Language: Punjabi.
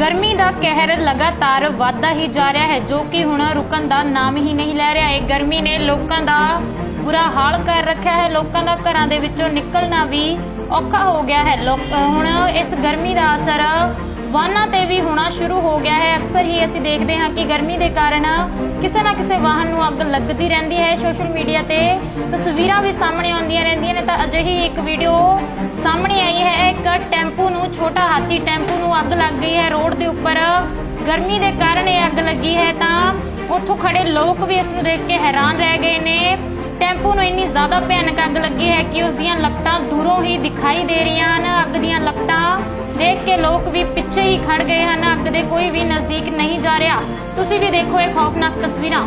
ਗਰਮੀ ਦਾ ਕਹਿਰ ਲਗਾਤਾਰ ਵਧਦਾ ਹੀ ਜਾ ਰਿਹਾ ਹੈ, ਜੋ ਕਿ ਹੁਣ ਰੁਕਣ ਦਾ ਨਾਮ ਹੀ ਨਹੀਂ ਲੈ ਰਿਹਾ। ਹੈ ਗਰਮੀ ਨੇ ਲੋਕਾਂ ਦਾ ਬੁਰਾ ਹਾਲ ਕਰ ਰੱਖਿਆ ਹੈ। ਲੋਕਾਂ ਦਾ ਘਰਾਂ ਦੇ ਵਿੱਚੋਂ ਨਿਕਲਣਾ ਵੀ ਔਖਾ ਹੋ ਗਿਆ ਹੈ। ਹੁਣ ਇਸ ਗਰਮੀ ਦਾ ਅਸਰ ਵਾਹਨਾਂ ਤੇ ਵੀ ਹੋਣਾ ਸ਼ੁਰੂ ਹੋ ਗਿਆ ਹੈ। ਅਕਸਰ ਹੀ ਅਸੀਂ ਦੇਖਦੇ ਹਾਂ ਕਿ ਗਰਮੀ ਦੇ ਕਾਰਨ ਕਿਸੇ ਨਾ ਕਿਸੇ ਵਾਹਨ ਨੂੰ ਅੱਗ ਲੱਗਦੀ ਰਹਿੰਦੀ ਹੈ। ਸੋਸ਼ਲ ਮੀਡੀਆ ਤੇ ਤਸਵੀਰਾਂ ਵੀ ਸਾਹਮਣੇ ਆਉਂਦੀਆਂ ਰਹਿੰਦੀਆਂ ਨੇ। ਤਾਂ ਅਜਿਹੀ ਇੱਕ ਵੀਡੀਓ ਸਾਹਮਣੇ ਟੈਂਪੂ ਨੂੰ ਛੋਟਾ ਹਾਥੀ ਟੈਂਪੂ ਨੂੰ ਅੱਗ ਲੱਗ ਗਈ ਹੈ। ਰੋਡ ਦੇ ਉੱਪਰ ਗਰਮੀ ਦੇ ਕਾਰਨ ਇਹ ਅੱਗ ਲੱਗੀ ਹੈ ਤਾਂ ਉੱਥੋਂ ਖੜੇ ਲੋਕ ਵੀ ਇਸ ਨੂੰ ਦੇਖ ਕੇ ਹੈਰਾਨ ਰਹਿ ਗਏ ਨੇ। ਟੈਂਪੂ ਨੂੰ ਇੰਨੀ ਜ਼ਿਆਦਾ ਭਿਆਨਕ ਅੱਗ ਲੱਗੀ ਹੈ ਕਿ ਉਸ ਦੀਆਂ ਲਪਟਾਂ ਦੂਰੋਂ ਹੀ ਦਿਖਾਈ ਦੇ ਰਹੀਆਂ ਹਨ। ਅੱਗ ਦੀਆਂ ਲਪਟਾਂ ਦੇਖ ਕੇ ਲੋਕ ਵੀ ਪਿੱਛੇ ਹੀ ਖੜ ਗਏ ਹਨ। ਅੱਗ ਦੇ ਕੋਈ ਵੀ ਨਜ਼ਦੀਕ ਨਹੀਂ ਜਾ ਰਿਹਾ। ਤੁਸੀਂ ਵੀ ਦੇਖੋ ਇਹ ਖੌਫਨਾਕ ਤਸਵੀਰਾਂ।